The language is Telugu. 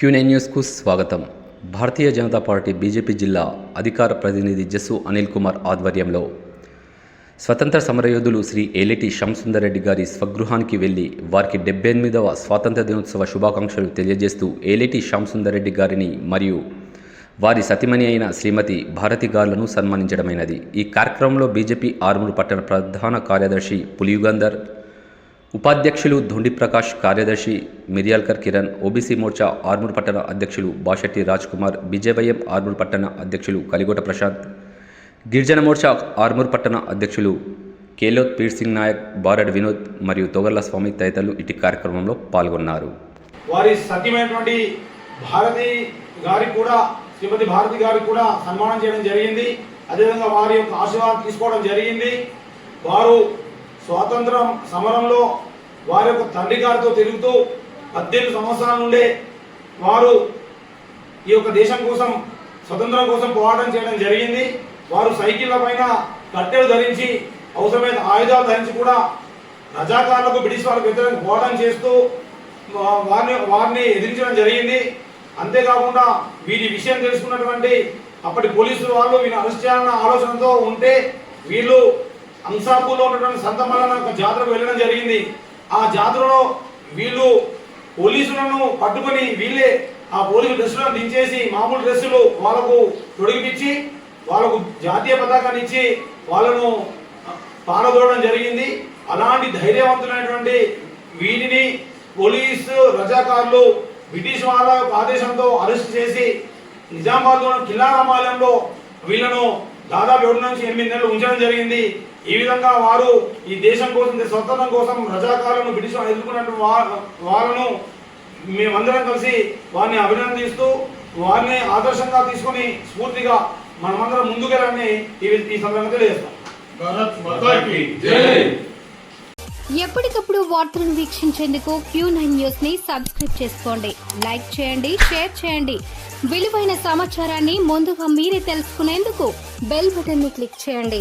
క్యూనే న్యూస్కు స్వాగతం. భారతీయ జనతా పార్టీ బీజేపీ జిల్లా అధికార ప్రతినిధి జస్సు అనిల్ కుమార్ ఆధ్వర్యంలో స్వతంత్ర సమరయోధులు శ్రీ ఏలిటి రెడ్డి గారి స్వగృహానికి వెళ్ళి వారికి డెబ్బై ఎనిమిదవ స్వాతంత్ర దినోత్సవ శుభాకాంక్షలు తెలియజేస్తూ ఏలిటి రెడ్డి గారిని మరియు వారి సతిమణి అయిన శ్రీమతి భారతి గారులను సన్మానించడమైనది. ఈ కార్యక్రమంలో బీజేపీ ఆర్మూరు పట్టణ ప్రధాన కార్యదర్శి పులియుగంధర్ ఉపాధ్యక్షులు ధొండి ప్రకాష్ కార్యదర్శి మిరియాల్కర్ కిరణ్ ఓబీసీ మోర్చా ఆర్మూర్ పట్టణ అధ్యక్షులు బాషెట్టి రాజ్ కుమార్ బీజేవైఎం ఆర్మూర్ పట్టణ అధ్యక్షులు కలిగోట ప్రశాంత్ గిరిజన మోర్చా ఆర్మూర్ పట్టణ అధ్యక్షులు కేలోత్ పీర్ సింగ్ నాయక్ బారడ్ వినోద్ మరియు తొగర్ల స్వామి తదితరులు ఇటు కార్యక్రమంలో పాల్గొన్నారు. వారి సత్యమైనటువంటి భారతి గారికి కూడా శ్రీమతి భారతి గారికి కూడా సన్మానం చేయడం జరిగింది. అదేవిధంగా వారి యొక్క ఆశీర్వాదం తీసుకోవడం జరిగింది. వారు స్వాతంత్రం సమరంలో వారి యొక్క తండ్రి గారితో తిరుగుతూ పద్దెనిమిది సంవత్సరాల నుండే వారు ఈ యొక్క దేశం కోసం స్వతంత్రం కోసం పోరాటం చేయడం జరిగింది. వారు సైకిళ్ళ పైన కట్టెలు ధరించి అవసరమైన ఆయుధాలు ధరించి కూడా రజాకారులకు బ్రిటిష్ వాళ్ళకు వ్యతిరేకంగా పోరాటం చేస్తూ వారిని వారిని ఎదిరించడం జరిగింది. అంతేకాకుండా వీరి విషయం తెలుసుకున్నటువంటి అప్పటి పోలీసులు వాళ్ళు వీరిని అరెస్ట్ చేయాలన్న ఆలోచనతో ఉంటే వీళ్ళు అంసాపూర్లో ఉన్నటువంటి సంత ఒక జాతరకు వెళ్ళడం జరిగింది. ఆ జాతరలో వీళ్ళు పోలీసులను పట్టుకొని వీళ్ళే ఆ పోలీసు డ్రెస్సులను దించేసి మామూలు డ్రెస్సులు వాళ్ళకు తొడిగిపించి వాళ్ళకు జాతీయ పతాకాన్ని ఇచ్చి వాళ్ళను పారదోడడం జరిగింది. అలాంటి ధైర్యవంతులైనటువంటి వీటిని పోలీసు రజాకారులు బ్రిటిష్ వాళ్ళ ఆదేశంతో అరెస్ట్ చేసి నిజామాబాద్లోని కిల్లా రామాలయంలో వీళ్ళను దాదాపు ఏడు నుంచి ఎనిమిది నెలలు ఉంచడం జరిగింది. ఈ విధంగా వారు ఈ దేశం కోసం స్వతంత్రం కోసం రజాకారులను బ్రిటిష్ ఎదుర్కొన్నటువంటి వా- వాళ్ళను మేమందరం కలిసి వారిని అభినందిస్తూ వారిని ఆదర్శంగా తీసుకొని స్ఫూర్తిగా మనమందరం ముందుకెళ్ళని ఈ ఈ సందర్భంగా తెలియజేస్తాం భారత్ మాతా కీ జై! ఎప్పటికప్పుడు వార్తలను వీక్షించేందుకు క్యూ నైన్ న్యూస్ని సబ్స్క్రైబ్ చేసుకోండి లైక్ చేయండి షేర్ చేయండి. విలువైన సమాచారాన్ని ముందుగా మీరే తెలుసుకునేందుకు బెల్ బటన్ని క్లిక్ చేయండి.